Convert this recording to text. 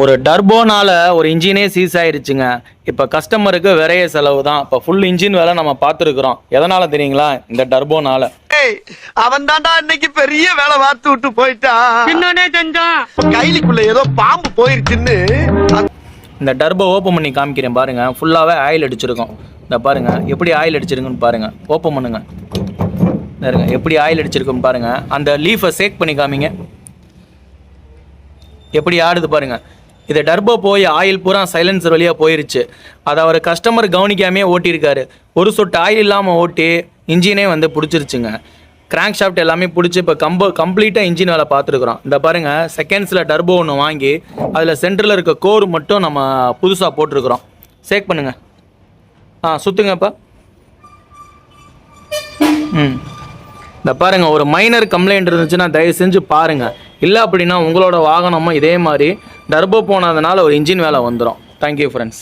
ஒரு டர்போனால ஒரு இன்ஜினே சீஸ் ஆயிருச்சுங்க. இப்போ கஸ்டமருக்கு விரைய செலவு தான் இப்போ ஃபுல் இன்ஜின் வேலை நம்ம பார்த்துருக்குறோம். எதனால தெரியுங்களா? இந்த டர்போனால. அவன் தாண்டா இன்னைக்கு பெரிய வேலை பார்த்து விட்டு போயிட்டான். என்னன்னே செஞ்சான் கைலிக்குள்ள ஏதோ பாம்பு போயிருச்சுன்னு. இந்த டர்போ ஓப்பன் பண்ணி காமிக்கிறேன் பாருங்க. ஃபுல்லாகவே ஆயில் அடிச்சிருக்கோம். இந்த பாருங்க எப்படி ஆயில் அடிச்சிருக்குன்னு பாருங்க. ஓப்பன் பண்ணுங்க. இருங்க எப்படி ஆயில் அடிச்சிருக்குன்னு பாருங்க. அந்த லீஃபை சேக் பண்ணி காமிங்க. எப்படி ஆடுது பாருங்க. இது டர்போ போய் ஆயில் பூரா சைலன்சர் வழியாக போயிருச்சு. அதை அவர் கஸ்டமர் கவனிக்காமே ஓட்டியிருக்காரு. ஒரு சொட்டு ஆயில் இல்லாமல் ஓட்டி இன்ஜினே வந்து பிடிச்சிருச்சுங்க. கிராங்க் ஷாஃப்ட் எல்லாமே பிடிச்சி இப்போ கம்ப கம்ப்ளீட்டாக இன்ஜின் வேலை பார்த்துருக்குறோம். இந்த பாருங்கள் செகண்ட்ஸில் டர்போ ஒன்று வாங்கி அதில் சென்டரில் இருக்க கோர் மட்டும் நம்ம புதுசாக போட்டிருக்குறோம். சேக் பண்ணுங்கள் ஆ சுற்றுங்கப்பா ம். இந்த பாருங்க ஒரு மைனர் கம்ப்ளைண்ட் இருந்துச்சுன்னா தயவு செஞ்சு பாருங்க. இல்லை அப்படின்னா உங்களோட வாகனமும் இதே மாதிரி டர்போ போனதுனால ஒரு இன்ஜின் வேலை வந்துடும் தேங்க்யூ ஃப்ரெண்ட்ஸ்